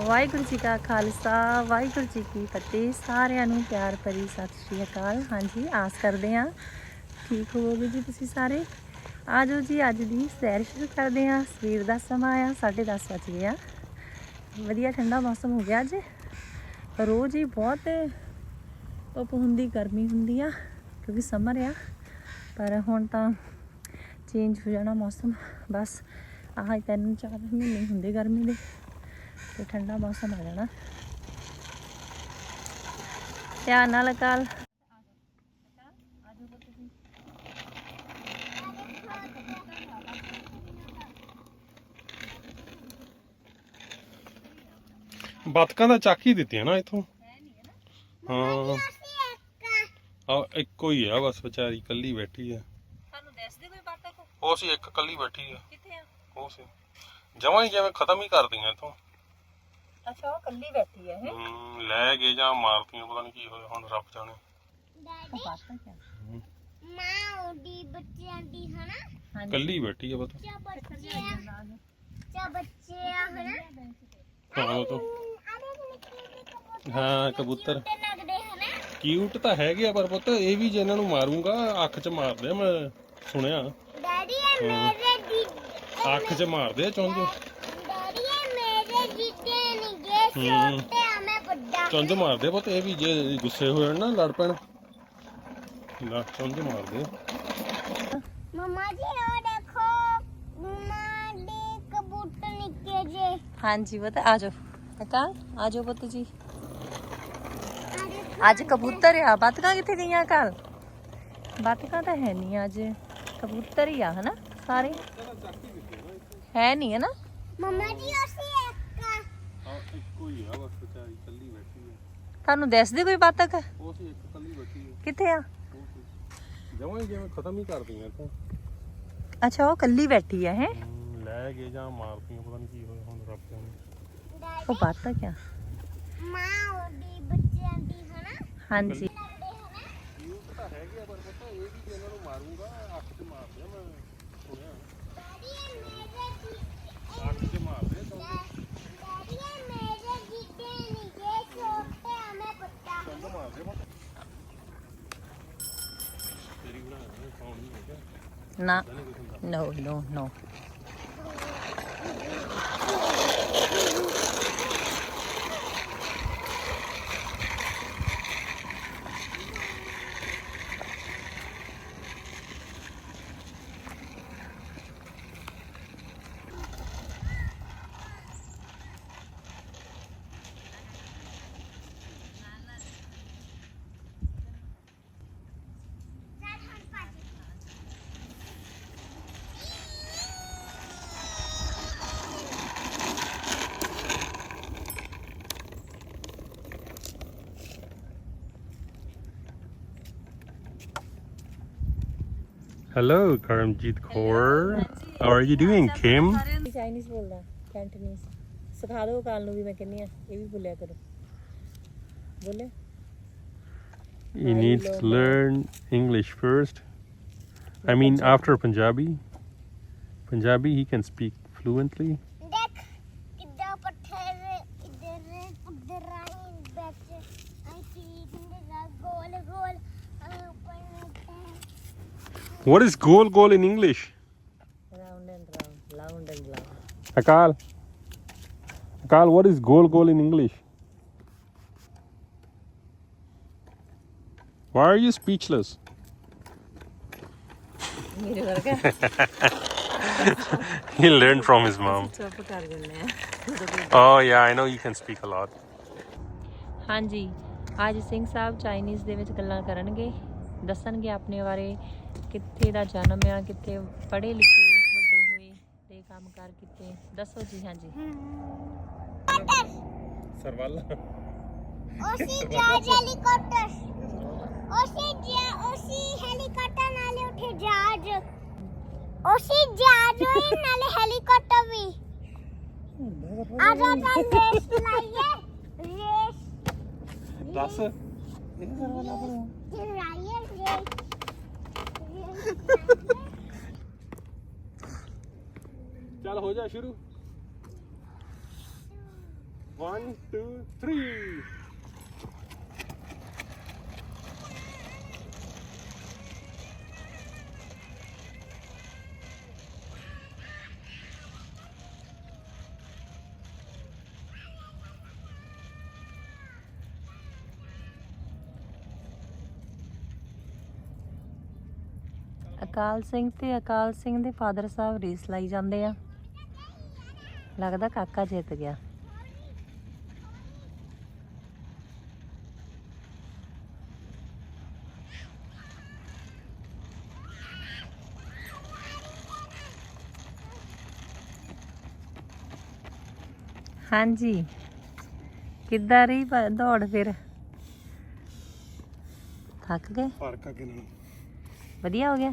ਵਾਹਿਗੁਰੂ ਜੀ ਕਾ ਖਾਲਸਾ, ਵਾਹਿਗੁਰੂ ਜੀ ਕੀ ਫਤਿਹ। ਸਾਰਿਆਂ ਨੂੰ ਪਿਆਰ ਭਰੀ ਸਤਿ ਸ਼੍ਰੀ ਅਕਾਲ। ਹਾਂਜੀ, ਆਸ ਕਰਦੇ ਹਾਂ। ਠੀਕ ਹੋਵੋਗੇ ਜੀ ਤੁਸੀਂ ਸਾਰੇ? ਆਜੋ ਜੀ, ਅੱਜ ਦੀ ਸੈਰ ਸ਼ੁਰੂ ਕਰਦੇ ਹਾਂ। ਸਵੇਰ ਦਾ ਸਮਾਂ ਆ 10:30 ਵਜ ਗਏ ਆ। ਵਧੀਆ ਠੰਡਾ ਮੌਸਮ ਹੋ ਗਿਆ ਅੱਜ। ਰੋਜ਼ ਹੀ ਬਹੁਤ ਧੁੱਪ ਹੁੰਦੀ, ਗਰਮੀ ਹੁੰਦੀ ਆ, ਕਿਉਂਕਿ ਸਮਰ ਆ। ਪਰ ਹੁਣ ਤਾਂ ਚੇਂਜ ਹੋ ਜਾਣਾ ਮੌਸਮ। ਬਸ ਆਹ ਤਿੰਨ ਚਾਰ ਮਹੀਨੇ ਹੁੰਦੇ ਗਰਮੀ ਦੇ। ਤੇ ਠੰਡਾ ਮੌਸਮ ਆ ਜਾਣਾ। ਧਿਆਨ ਨਾਲ ਕਾਲ ਬਤਕਾਂ ਦਾ ਚੱਕ ਹੀ ਦਿੱਤੀਆਂ ਨਾ ਇਥੋਂ। ਹਾਂ। ਆ ਇੱਕੋ ਹੀ ਆ ਬਸ ਵਿਚਾਰੀ ਕੱਲੀ ਬੈਠੀ ਆ। ਤੁਹਾਨੂੰ ਦੱਸਦੇ ਕੋਈ ਬਾਤ ਉਹ ਸੀ ਇੱਕ ਕੱਲੀ ਬੈਠੀ ਆ। ਕਿੱਥੇ ਆ? ਉਹ ਸੀ। ਜਮਾਂ ਹੀ ਜਿਵੇਂ ਖਤਮ ਹੀ ਕਰਦੀਆਂ ਇਥੋਂ। ਅੱਛਾ ਉਹ ਕੱਲੀ ਬੈਠੀ ਹੈ ਹਮ, ਲੈ ਗਏ ਜਾਂ ਮਾਰਤੀਆਂ ਪਤਾ ਨਹੀਂ ਕੀ ਹੋਇਆ ਹੁਣ ਰੱਬ ਜਾਣੇ। ਉਹ ਬਾਤ ਕਿਆ? ਮਾਂ ਉਹਦੀ ਬੱਚਿਆਂ ਦੀ ਹਨਾ? ਹਾਂਜੀ। ਕੱਲੀ ਬੈਠੀ ਆ ਪਤਾ ਚਾ ਬੱਚਿਆਂ ਚਾ ਬੱਚਿਆਂ ਹਨਾ? ਹਾਂ ਉਹ ਤਾਂ ਹਾਂ ਕਬੂਤਰ ਤੇ ਲੱਗਦੇ ਹਨਾ? ਕਿਊਟ ਤਾਂ ਹੈਗੇ ਆ ਪਰ ਪੁੱਤ ਇਹ ਵੀ ਜੇ ਇਹਨਾਂ ਨੂੰ ਮਾਰੂੰਗਾ ਅੱਖ 'ਚ ਮਾਰਦੇ ਆ ਮੈਂ ਸੁਣਿਆ। ਡੈਡੀ ਇਹ ਮੇਰੇ ਦੀ ਅੱਖ 'ਚ ਮਾਰਦੇ ਆ ਚੁੰਝ। ਇਹ ਨਹੀਂ ਗੇ ਹੂੰ। ਛੋਟੇ ਆ ਮੈਂ ਵੱਡਾ ਚੁੰਝ ਮਾਰਦੇ ਆ ਪੁੱਤ ਇਹ ਵੀ ਜੇ ਗੁੱਸੇ ਹੋ ਜਾਣ ਨਾ ਲੜ ਪੈਣ। ਨਾ ਚੁੰਝ ਮਾਰਦੇ ਆ। ਮਮਾ ਜੀ ਉਹ ਦੇਖੋ ਮਮਾ ਦੇ ਕਬੂਤਰ ਨਿੱਕੇ ਜੇ ਹਾਂਜੀ ਪੁੱਤ ਆ ਜਾਓ। ਅਕਾਲ ਆ ਜਾਓ ਪੁੱਤ ਜੀ। ਆ ਦੇਖੋ ਅੱਜ ਕਬੂਤਰ ਆ ਬਤਕਾਂ ਕਿੱਥੇ ਗਈਆਂ ਕੱਲ ਬਤਕਾਂ ਤਾਂ ਹੈ ਨਹੀਂ ਅੱਜ। ਕਬੂਤਰ ਹੀ ਆ ਹਨਾ ਸਾਰੇ? ਹੈ ਨਹੀਂ ਹੈ ਨਾ ਮਮਾ ਜੀ ਅਸੀਂ ਹਾਂ ਹੀ ਆ ਬਸ ਵਿਚਾਰੀ ਕੱਲੀ ਬੈਠੀ ਆ। ਤੁਹਾਨੂੰ ਦੱਸਦੇ ਕੋਈ ਬਤਕ ਉਹ ਸੀ ਇੱਕ ਕੱਲੀ ਬੈਠੀ ਆ। ਕਿੱਥੇ ਆ? ਜਮਾਂ ਹੀ ਜਿਵੇਂ ਖਤਮ ਹੀ ਕਰਦੀਆਂ ਇਥੋਂ। ਅੱਛਾ ਉਹ ਕੱਲੀ ਬੈਠੀ ਆ ਹੈ? ਲੈ ਗਏ ਜਾਂ ਮਾਰਤੀਆਂ ਪਤਾ ਨਹੀਂ ਕੀ ਹੋਇਆ ਹੁਣ ਰੱਬ ਜਾਣੇ। ਉਹ ਬਤਕ ਆ। ਮਾਂ ਉਹਦੀ ਬੱਚਿਆਂ ਦੀ ਹਨਾ? ਹਾਂਜੀ। ਕਿਊਟ ਤਾਂ ਹੈਗੇ ਆ ਪਰ ਪੁੱਤ ਇਹ ਵੀ ਜੇ ਇਹਨਾਂ ਨੂੰ ਮਾਰੂੰਗਾ ਅੱਖ 'ਚ ਮਾਰਦੇ ਆ ਮੈਂ ਸੁਣਿਆ। ਡੈਡੀ ਇਹ ਮੇਰੇ ਦੀ ਅੱਖ 'ਚ ਮਾਰਦੇ ਆ ਚੁੰਝ ਡੈਡੀ ਇਹ ਮੇਰੇ ਜਿੱਤੇ ਨਹੀਂ ਗੇ ਛੋਟੇ ਆ ਮੈਂ ਵੱਡਾ ਚੁੰਝ ਮਾਰਦੇ ਆ ਪੁੱਤ Hello, Karamjit Kaur. How are you doing, Kim? Chinese ਬੋਲਦਾ ਕੈਂਟਨੀਜ਼ ਸਿਖਾ ਦਿਓ ਕਾਲ ਨੂੰ ਵੀ ਮੈਂ ਕਹਿੰਨੀ ਆ ਇਹ ਵੀ ਬੋਲਿਆ ਕਰੋ ਬੋਲੇ You need to learn English first. I mean, after Punjabi. Punjabi, he can speak fluently. What is goal goal in English? Round and round ਲਾਉਂਡ and ਲਾਉਂਡ Akal. Akal, what is goal goal in English? Why are you speechless? ਮੇਰੇ ਵਰਗਾ He learned from his mom. ਚੁੱਪ ਕਰ ਦਿੰਦੇ ਆ Oh, yeah, I know you can speak a lot. ਹਾਂਜੀ ਅੱਜ Singh Sahib Chinese ਦੇ ਵਿੱਚ ਗੱਲਾਂ ਕਰਨਗੇ ਦੱਸਣਗੇ ਆਪਣੇ ਬਾਰੇ ਕਿੱਥੇ ਦਾ ਜਨਮ ਆ ਕਿੱਥੇ ਪੜ੍ਹੇ ਲਿਖੇ ਵੱਡੇ ਹੋਏ ਤੇ ਕੰਮ ਕਾਰ ਕੀਤੇ। ਦੱਸੋ ਜੀ ਹਾਂਜੀ। Sarvala. ਉਸੀ ਜਹਾਜ਼ ਹੈਲੀਕਾਪਟਰ ਉਸੀ ਜਿਹਾ ਉਸੀ ਹੈਲੀਕਾਪਟਰ ਨਾਲੇ ਉੱਠੇ ਜਹਾਜ਼। ਉਸੀ ਜਹਾਜ਼ ਹੋਏ ਨਾਲੇ ਹੈਲੀਕਾਪਟਰ ਵੀ। ਆ ਜਾ ਤਾਂ ਰੇਸ ਲਾਈਏ। ਰੇਸ ਦੱਸ ਚਲਾਈਏ ਰੇਸ ਚੱਲ ਹੋ ਜਾ ਸ਼ੁਰੂ 1 2 3 ਅਕਾਲ ਸਿੰਘ ਤੇ ਅਕਾਲ ਸਿੰਘ ਦੇ ਫਾਦਰ ਸਾਹਿਬ ਰੇਸ ਲਾਈ ਜਾਂਦੇ ਆ। ਲੱਗਦਾ ਕਾਕਾ ਜਿੱਤ ਗਿਆ। ਹਾਂਜੀ। ਕਿੱਦਾਂ ਰਹੀ ਦੌੜ ਫਿਰ? ਥੱਕ ਗਏ? ਫ਼ਰਕ ਅੱਗੇ ਨਾਲ ਵਧੀਆ ਹੋ ਗਿਆ?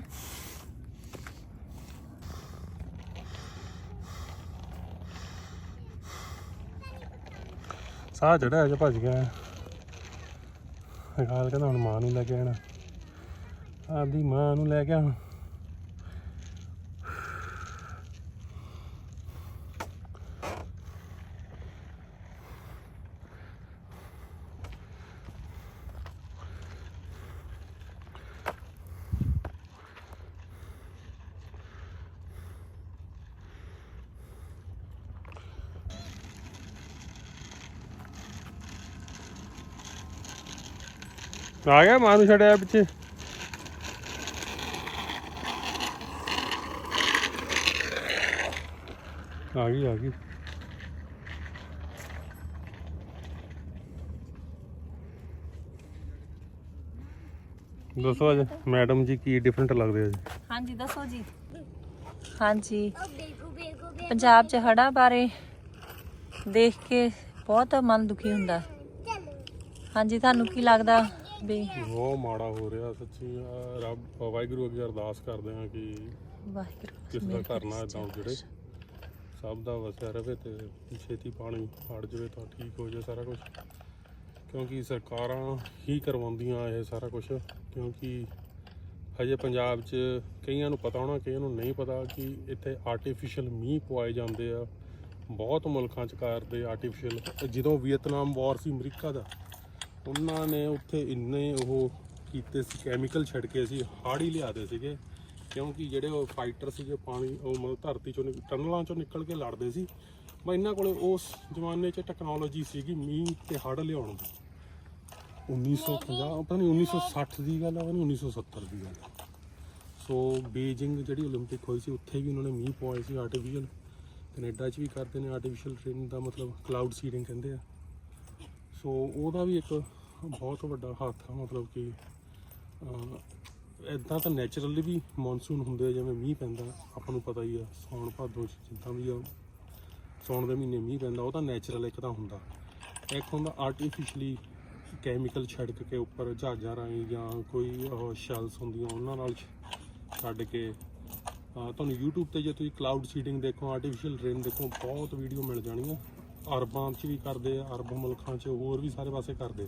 ਸਾਹ ਚੜਿਆ ਜੇ ਭੱਜ ਗਿਆ। ਅਕਾਲ ਕਹਿੰਦਾ ਹੁਣ ਮਾਂ ਨੂੰ ਲੈ ਕੇ ਆਣਾ ਆਪਦੀ ਮਾਂ ਨੂੰ ਲੈ ਕੇ ਆਉਣਾ। ਆ ਗਿਆ ਮਾਂ ਨੂੰ ਛੱਡਿਆ ਪਿੱਛੇ। ਆ ਗਈ ਆ ਗਈ। ਦੱਸੋ ਅੱਜ ਮੈਡਮ ਜੀ ਕੀ ਡਿਫਰੈਂਟ ਲੱਗਦੇ ਆ ਜੀ? ਹਾਂਜੀ, ਦੱਸੋ ਜੀ। ਹਾਂਜੀ। ਪੰਜਾਬ 'ਚ ਹੜ੍ਹਾਂ ਬਾਰੇ ਦੇਖ ਕੇ ਬਹੁਤ ਮਨ ਦੁਖੀ ਹੁੰਦਾ। ਹਾਂਜੀ, ਤੁਹਾਨੂੰ ਕੀ ਲੱਗਦਾ? ਵੀ। ਬਹੁਤ ਮਾੜਾ ਹੋ ਰਿਹਾ ਸੱਚੀ ਆ, ਰੱਬ ਵਾਹਿਗੁਰੂ ਅੱਗੇ ਅਰਦਾਸ ਕਰਦੇ ਆ ਕਿ ਵਾਹਿਗੁਰੂ ਕਿਸ ਦਾ ਮਿਹਰ ਘਰ ਨਾ ਇਦਾਂ ਉਜੜੇ। ਸਭ ਦਾ ਵਸਿਆ ਰਵੇ ਤੇ ਛੇਤੀ ਪਾਣੀ ਹਟ ਜਾਵੇ ਤਾਂ ਠੀਕ ਹੋ ਜਾਏ ਸਾਰਾ ਕੁਝ ਕਿਉਂਕਿ ਸਰਕਾਰਾਂ ਹੀ ਕਰਵਾਉਂਦੀਆਂ ਇਹ ਸਾਰਾ ਕੁਝ ਕਿਉਂਕਿ ਹਜੇ ਪੰਜਾਬ 'ਚ ਕਈਆਂ ਨੂੰ ਪਤਾ ਹੋਣਾ ਕਈਆਂ ਨੂੰ ਨਹੀਂ ਪਤਾ ਕਿ ਇੱਥੇ ਆਰਟੀਫੀਸ਼ੀਅਲ ਮੀਂਹ ਪਵਾਏ ਜਾਂਦੇ ਆ। ਬਹੁਤ ਮੁਲਕਾਂ 'ਚ ਕਰਦੇ ਆਰਟੀਫੀਸ਼ੀਅਲ ਜਦੋਂ ਵੀਅਤਨਾਮ ਵਾਰ ਸੀ ਅਮਰੀਕਾ ਦਾ ਉਹਨਾਂ ਨੇ ਉੱਥੇ ਇੰਨੇ ਉਹ ਕੀਤੇ ਸੀ ਕੈਮੀਕਲ ਛਿੜਕੇ ਸੀ ਹਾੜੀ ਲਿਆਦੇ ਸੀਗੇ ਕਿਉਂਕਿ ਜਿਹੜੇ ਉਹ ਫਾਈਟਰ ਸੀਗੇ ਪਾਣੀ ਉਹ ਮਤਲਬ ਧਰਤੀ ਚੋਂ ਨਿਕ- ਟਨਲਾਂ ਚੋਂ ਨਿਕਲ ਕੇ ਲੜਦੇ ਸੀ ਮੈਂ ਇਹਨਾਂ ਕੋਲੇ ਉਸ ਜ਼ਮਾਨੇ 'ਚ ਟੈਕਨੋਲੋਜੀ ਸੀਗੀ ਮੀਂਹ ਤੇ ਹੜ ਲਿਆਉਣ ਦੀ 1950 ਪਤਾ ਨਹੀਂ 1960 ਦੀ ਗੱਲ ਆ ਪਤਾ ਨਹੀਂ 1970 ਦੀ ਗੱਲ ਆ। ਸੋ ਬੀਜਿੰਗ ਜਿਹੜੀ 올림픽 ਹੋਈ ਸੀ ਉੱਥੇ ਵੀ ਉਹਨਾਂ ਨੇ ਮੀਂਹ ਪਵਾਏ ਸੀ ਆਰਟੀਫੀਸ਼ੀਅਲ ਕੈਨੇਡਾ 'ਚ ਵੀ ਕਰਦੇ ਨੇ ਆਰਟੀਫੀਸ਼ੀਅਲ ਰੇਨ ਦਾ ਮਤਲਬ ਕਲਾਊਡ ਸੀਡਿੰਗ ਕਹਿੰਦੇ ਆ ਸੋ ਉਹਦਾ ਵੀ ਇੱਕ ਬਹੁਤ ਵੱਡਾ ਹੱਥ ਆ, ਮਤਲਬ ਕਿ ਇਦਾਂ ਤਾਂ ਨੇਚਰਲੀ ਵੀ ਮੌਨਸੂਨ ਹੁੰਦੇ ਆ, ਜਿਵੇਂ ਮੀਂਹ ਪੈਂਦਾ, ਆਪਾਂ ਨੂੰ ਪਤਾ ਹੀ ਆ ਸੌਣ ਭਾਦੋ 'ਚ ਜਿੱਦਾਂ ਵੀ ਆ ਸੌਣ ਦੇ ਮਹੀਨੇ ਮੀਂਹ ਪੈਂਦਾ, ਉਹ ਤਾਂ ਨੇਚਰਲ ਇੱਕ ਤਾਂ ਹੁੰਦਾ। ਇੱਕ ਹੁੰਦਾ ਆਰਟੀਫੀਸ਼ਲੀ ਕੈਮੀਕਲ ਛਿੜਕ ਕੇ ਉੱਪਰ ਜਹਾਜ਼ਾਂ ਰਾਹੀਂ ਜਾਂ ਕੋਈ ਸ਼ੈਲਸ ਹੁੰਦੀਆਂ, ਉਹਨਾਂ ਨਾਲ ਛ- ਛੱਡ ਕੇ ਤੁਹਾਨੂੰ YouTube ਤੇ ਜੇ ਤੁਸੀਂ ਕਲਾਊਡ ਸੀਡਿੰਗ ਦੇਖੋ ਆਰਟੀਫੀਸ਼ੀਅਲ ਰੇਨ ਦੇਖੋ, ਬਹੁਤ ਵੀਡੀਓ ਮਿਲ ਜਾਣੀਆਂ। ਅਰਬਾਂ 'ਚ ਵੀ ਕਰਦੇ ਆ, ਅਰਬ ਮੁਲਕਾਂ 'ਚ, ਹੋਰ ਵੀ ਸਾਰੇ ਪਾਸੇ ਕਰਦੇ।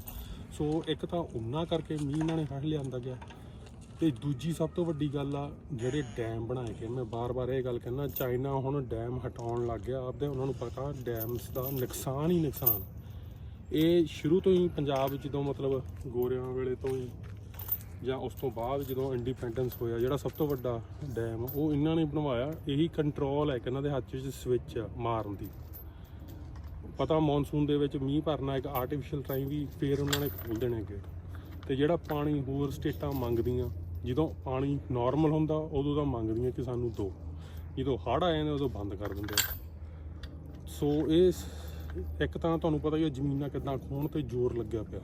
ਸੋ ਇੱਕ ਤਾਂ ਉਹਨਾਂ ਕਰਕੇ ਮੀਂਹ ਇਹਨਾਂ ਨੇ ਹੜ ਲਿਆਂਦਾ ਗਿਆ। ਤੇ ਦੂਜੀ ਸਭ ਤੋਂ ਵੱਡੀ ਗੱਲ ਆ, ਜਿਹੜੇ ਡੈਮ ਬਣਾਏ ਗਏ, ਮੈਂ ਬਾਰ-ਬਾਰ ਇਹ ਗੱਲ ਕਹਿੰਦਾ, ਚਾਈਨਾ ਹੁਣ ਡੈਮ ਹਟਾਉਣ ਲੱਗ ਗਿਆ, ਆਪਦੇ ਉਹਨਾਂ ਨੂੰ ਪਤਾ, ਡੈਮਸ ਦਾ ਨੁਕਸਾਨ ਹੀ ਨੁਕਸਾਨ। ਇਹ ਸ਼ੁਰੂ ਤੋਂ ਹੀ ਪੰਜਾਬ ਜਦੋਂ ਮਤਲਬ ਗੋਰਿਆਂ ਵੇਲੇ ਤੋਂ ਹੀ ਜਾਂ ਉਸ ਤੋਂ ਬਾਅਦ ਜਦੋਂ ਇੰਡੀਪੈਂਡੈਂਸ ਹੋਇਆ, ਜਿਹੜਾ ਸਭ ਤੋਂ ਵੱਡਾ ਡੈਮ, ਉਹ ਇਹਨਾਂ ਨੇ ਬਣਵਾਇਆ। ਇਹੀ ਕੰਟਰੋਲ ਹੈ ਕਿ ਇਹਨਾਂ ਦੇ ਹੱਥ 'ਚ ਸਵਿਚ ਮਾਰਨ ਦੀ। ਪਤਾ ਮੌਨਸੂਨ ਦੇ ਵਿੱਚ ਮੀਂਹ ਭਰਨਾ ਇੱਕ ਆਰਟੀਫੀਸ਼ੀਅਲ ਟਾਈਮ ਵੀ ਫੇਰ ਉਹਨਾਂ ਨੇ ਖੋਲ ਦੇਣੇ ਗੇਟ ਤੇ ਜਿਹੜਾ ਪਾਣੀ ਹੋਰ ਸਟੇਟਾਂ ਮੰਗਦੀਆਂ, ਜਦੋਂ ਪਾਣੀ ਨਾਰਮਲ ਹੁੰਦਾ, ਉਦੋਂ ਤਾਂ ਮੰਗਦੀਆਂ ਕਿ ਸਾਨੂੰ ਦੋ। ਜਦੋਂ ਹੜ੍ਹ ਆ ਜਾਂਦੇ, ਉਦੋਂ ਬੰਦ ਕਰ ਦਿੰਦੇ ਸੋ ਇਹ ਇੱਕ ਤਾਂ ਤੁਹਾਨੂੰ ਪਤਾ ਹੀ ਹੈ ਜ਼ਮੀਨਾਂ ਕਿੱਦਾਂ ਖੋਣ ਤੇ ਜ਼ੋਰ ਲੱਗਿਆ ਪਿਆ।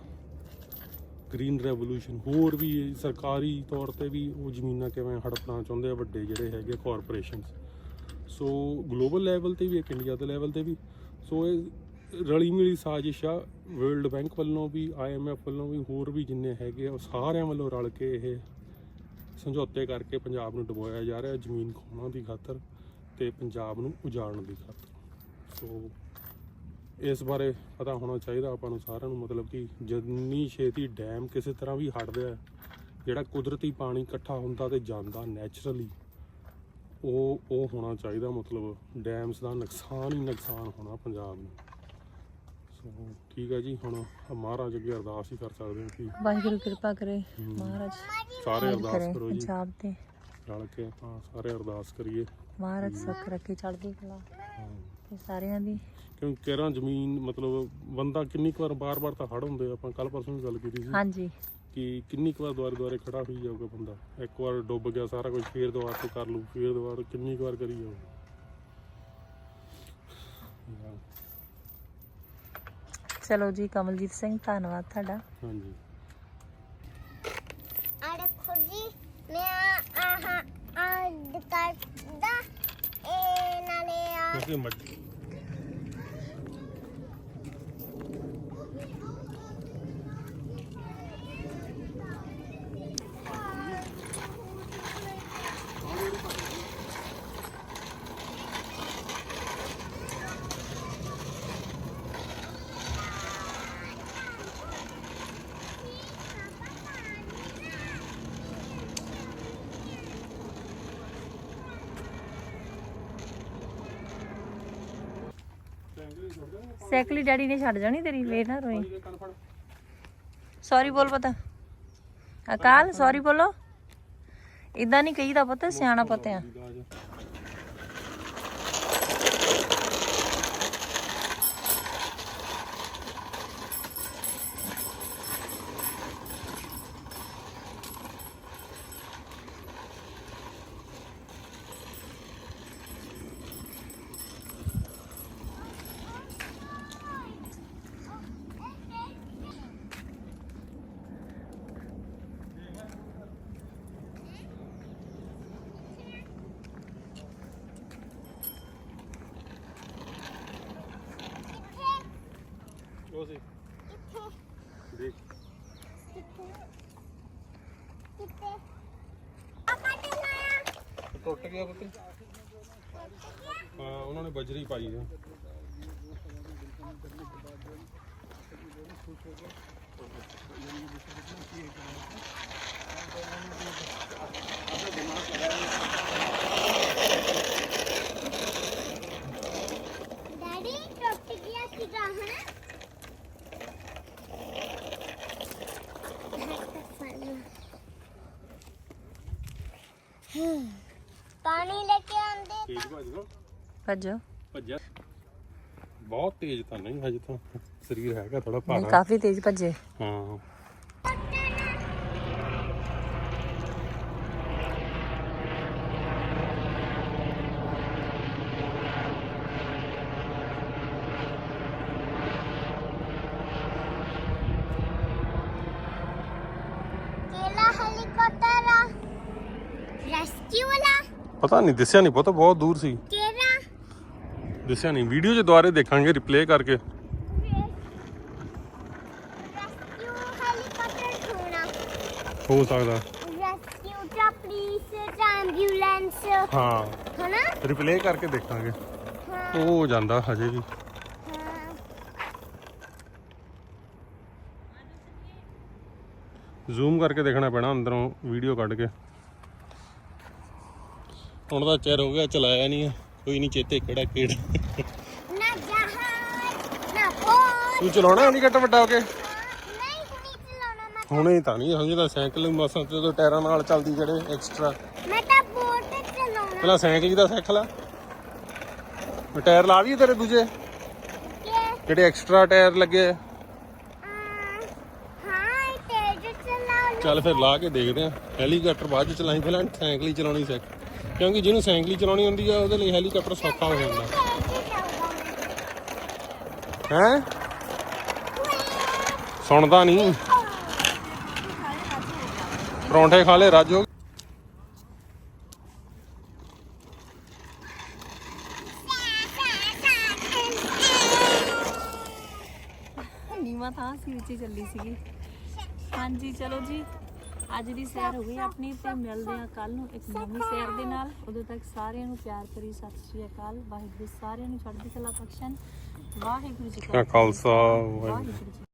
ਗ੍ਰੀਨ ਰੈਵੋਲੂਸ਼ਨ ਹੋਰ ਵੀ ਸਰਕਾਰੀ ਤੌਰ ਤੇ ਵੀ ਉਹ ਜ਼ਮੀਨਾਂ ਕਿਵੇਂ ਹੜਪਣਾ ਚਾਹੁੰਦੇ ਆ, ਵੱਡੇ ਜਿਹੜੇ ਹੈਗੇ ਕਾਰਪੋਰੇਸ਼ਨਸ ਸੋ ਗਲੋਬਲ ਲੈਵਲ ਤੇ ਵੀ, ਇੱਕ ਇੰਡੀਆ ਦੇ ਲੈਵਲ ਤੇ ਵੀ। ਸੋ ਇਹ ਰਲੀ ਮਿਲੀ ਸਾਜ਼ਿਸ਼ ਆ ਵਰਲਡ ਬੈਂਕ ਵੱਲੋਂ ਵੀ ਆਈਐਮਐਫ ਵੱਲੋਂ ਵੀ, ਹੋਰ ਵੀ ਜਿੰਨੇ ਹੈਗੇ ਆ, ਉਹ ਸਾਰਿਆਂ ਵੱਲੋਂ ਰਲ ਕੇ ਇਹ ਸਮਝੌਤੇ ਕਰਕੇ ਪੰਜਾਬ ਨੂੰ ਡੁਬੋਇਆ ਜਾ ਰਿਹਾ, ਜ਼ਮੀਨ ਖੋਣਾ ਦੀ ਖਾਤਰ ਤੇ ਪੰਜਾਬ ਨੂੰ ਉਜਾੜਨ ਦੀ ਖਾਤਰ। ਸੋ, ਇਸ ਬਾਰੇ ਪਤਾ ਹੋਣਾ ਚਾਹੀਦਾ ਆਪਾਂ ਨੂੰ ਸਾਰਿਆਂ ਨੂੰ, ਮਤਲਬ ਕਿ ਜਿੰਨੀ ਛੇਤੀ ਡੈਮ ਕਿਸੇ ਤਰ੍ਹਾਂ ਵੀ ਹਟਦਾ ਆ ਜਿਹੜਾ ਕੁਦਰਤੀ ਪਾਣੀ ਇਕੱਠਾ ਹੁੰਦਾ ਤੇ ਜਾਂਦਾ ਨੈਚੁਰਲੀ ਉਹ ਉਹ ਹੋਣਾ ਚਾਹੀਦਾ, ਮਤਲਬ ਡੈਮਸ ਦਾ ਨੁਕਸਾਨ ਹੀ ਨੁਕਸਾਨ ਹੋਣਾ ਪੰਜਾਬ ਨੂੰ। ਠੀਕ ਹੈ ਜੀ ਹੁਣ ਮਹਾਰਾਜ ਅੱਗੇ ਅਰਦਾਸ ਹੀ ਕਰ ਸਕਦੇ ਹਾਂ ਕਿ ਵਾਹਿਗੁਰੂ ਕਿਰਪਾ ਕਰੇ ਮਹਾਰਾਜ। ਸਾਰੇ ਅਰਦਾਸ ਕਰੇ ਜੀ। ਪੰਜਾਬ ਤੇ। ਰਲ ਕੇ ਆਪਾਂ ਸਾਰੇ ਅਰਦਾਸ ਕਰੀਏ। ਮਹਾਰਾਜ ਸੁੱਖ ਰੱਖੇ ਚੜ੍ਹਦੀ ਕਲਾ। ਤੇ ਸਾਰਿਆਂ ਦੀ। ਕਿਉਂਕਿ ਕਿਹੜਾ ਜ਼ਮੀਨ ਮਤਲਬ ਬੰਦਾ ਕਿੰਨੀ ਕੁ ਵਾਰ ਬਾਰ-ਬਾਰ ਤਾਂ ਖੜ ਹੁੰਦੇ ਆਪਾਂ ਕੱਲ ਪਰਸੋਂ ਵੀ ਗੱਲ ਕੀਤੀ ਸੀ ਹਾਂਜੀ। ਕਿ ਕਿੰਨੀ ਕੁ ਵਾਰ ਦੁਆਰੇ ਦੁਆਰੇ ਖੜਾ ਹੋਈ ਜਾਊਗਾ ਬੰਦਾ। ਇੱਕ ਵਾਰ ਡੁੱਬ ਗਿਆ ਸਾਰਾ ਕੁਝ ਫੇਰ ਦੁਬਾਰਾ ਤੋਂ ਕਰ ਲੂ ਫੇਰ ਦੁਬਾਰਾ ਕਿੰਨੀ ਕੁ ਵਾਰ ਕਰੀ ਜਾਊਗਾ ਚਲੋ ਜੀ ਕਮਲਜੀਤ ਸਿੰਘ ਧੰਨਵਾਦ ਤੁਹਾਡਾ। ਹਾਂਜੀ। ਆ ਦੇਖੋ ਜੀ ਮੈਂ ਆਹ ਆ ਕਰਦਾ ਇਹ ਨਾਲੇ ਆ ਕਿਉਂਕਿ ਮੱਝ ਸਾਈਕਲੀ ਡੈਡੀ ਨੇ ਛੱਡ ਜਾਣੀ ਤੇਰੀ ਵੇਟ ਨਾ ਰੋਈ। ਸੌਰੀ ਬੋਲ ਪਤਾ। ਅਕਾਲ ਸੌਰੀ ਬੋਲੋ। ਇਦਾਂ ਨਹੀਂ ਕਹੀਦਾ ਪੁੱਤ, ਸਿਆਣਾ ਪੁੱਤ ਆ ਉਹ ਸੀ ਦੇਖ ਟੁੱਟ ਗਿਆ ਪੁੱਤ। ਹਾਂ ਉਹਨਾਂ ਨੇ ਬਜਰੀ ਪਾਈ ਆ। ਡੈਡੀ ਟੁੱਟ ਗਿਆ ਸੀਗਾ ਹਨਾ ਪਾਣੀ ਲੈ ਕੇ ਆਂਦੇ ਤੇਜ਼ ਭੱਜੋ ਭੱਜਿਆ। ਬਹੁਤ ਤੇਜ਼ ਤਾਂ ਨਹੀਂ ਹਜੇ ਤਾਂ ਸਰੀਰ ਹੈਗਾ ਥੋੜਾ ਨਹੀਂ ਕਾਫੀ ਤੇਜ਼ ਭੱਜੇ। ਹਾਂ। ਪਤਾ ਨਹੀਂ ਦਿਸਿਆ ਨਹੀਂ ਪਤਾ ਬਹੁਤ ਦੂਰ ਸੀ। ਕਿਹੜਾ? ਦਿਸਿਆ ਨਹੀਂ ਵੀਡੀਓ 'ਚ ਦੁਬਾਰੇ ਦੇਖਾਂਗੇ ਰਿਪਲੇ ਕਰਕੇ। ਹੋ ਸਕਦਾ। ਹਾਂ। ਰਿਪਲੇ ਕਰਕੇ ਦੇਖਾਂਗੇ। ਉਹ ਜਾਂਦਾ ਹਜੇ ਵੀ। ਜ਼ੂਮ ਕਰਕੇ ਦੇਖਣਾ ਪੈਣਾ ਅੰਦਰੋਂ ਵੀਡੀਓ ਕੱਢ ਕੇ। ਹੁਣ ਤਾਂ ਚਿਰ ਹੋ ਗਿਆ ਚਲਾਇਆ ਨਹੀਂ ਕੋਈ ਨਹੀਂ ਚੇਤੇ ਕਿਹੜਾ ਕਿਹੜਾ ਨਾ ਜਹਾਜ਼ ਨਾ ਤੂੰ ਚਲਾਉਣਾ ਨਹੀਂ ਘੱਟ ਵੱਡਾ ਹੋ ਕੇ? ਹੁਣੇ ਤਾਂ। ਨਹੀਂ ਸਮਝਦਾ ਸਾਈਕਲ ਮਸਾਂ ਜਦੋਂ ਟਾਇਰਾਂ ਨਾਲ ਚੱਲਦੀ ਜਿਹੜੇ ਐਕਸਟਰਾ ਮੈਂ ਤਾਂ ਬੋਟ ਚਲਾਉਣਾ। ਪਹਿਲਾਂ ਸਾਈਕਲ ਦਾ ਸਿੱਖ ਲੈ ਟਾਇਰ ਲਾ ਵੀ ਤੇਰੇ ਦੂਜੇ? ਜਿਹੜੇ ਐਕਸਟਰਾ ਟਾਇਰ ਲੱਗੇ ਚੱਲ ਫਿਰ ਲਾ ਕੇ ਦੇਖਦੇ ਆ। ਹੈਲੀਕਾਪਟਰ ਬਾਅਦ ਚ ਚਲਾਈ ਪਹਿਲਾਂ ਸਾਈਕਲ ਹੀ ਚਲਾਉਣੀ ਸਿੱਖ ਕਿਉਂਕਿ ਜਿਹਨੂੰ ਸਾਈਕਲ ਚਲਾਉਣੀ ਹੁੰਦੀ ਆ, ਉਹਦੇ ਲਈ ਹੈਲੀਕਾਪਟਰ ਸੌਖਾ ਹੋ ਜਾਂਦਾ। ਹੈ? ਸੁਣਦਾ ਨਹੀਂ। ਪਰੌਂਠੇ ਖਾ ਲੈ ਰਾਜੋ ਹਾਂਜੀ, ਚਲੋ ਜੀ। ਅੱਜ ਦੀ ਸੈਰ ਹੋ ਗਈ। ਆਪਣੀ ਤੇ ਮਿਲਦੇ ਆ ਕੱਲ ਨੂੰ ਇੱਕ ਨਵੀਂ ਸੈਰ ਦੇ ਨਾਲ। ਉਦੋਂ ਤੱਕ ਸਾਰਿਆਂ ਨੂੰ ਪਿਆਰ ਭਰੀ ਸਤਿ ਸ਼੍ਰੀ ਅਕਾਲ। ਵਾਹਿਗੁਰੂ ਸਾਰਿਆਂ ਨੂੰ ਚੜ੍ਹਦੀ ਕਲਾ ਬਖਸ਼ਣ। ਵਾਹਿਗੁਰੂ ਜੀ ਕਾ ਖਾਲਸਾ। ਵਾਹਿਗੁਰੂ ਵਾਹਿਗੁਰੂ ਜੀ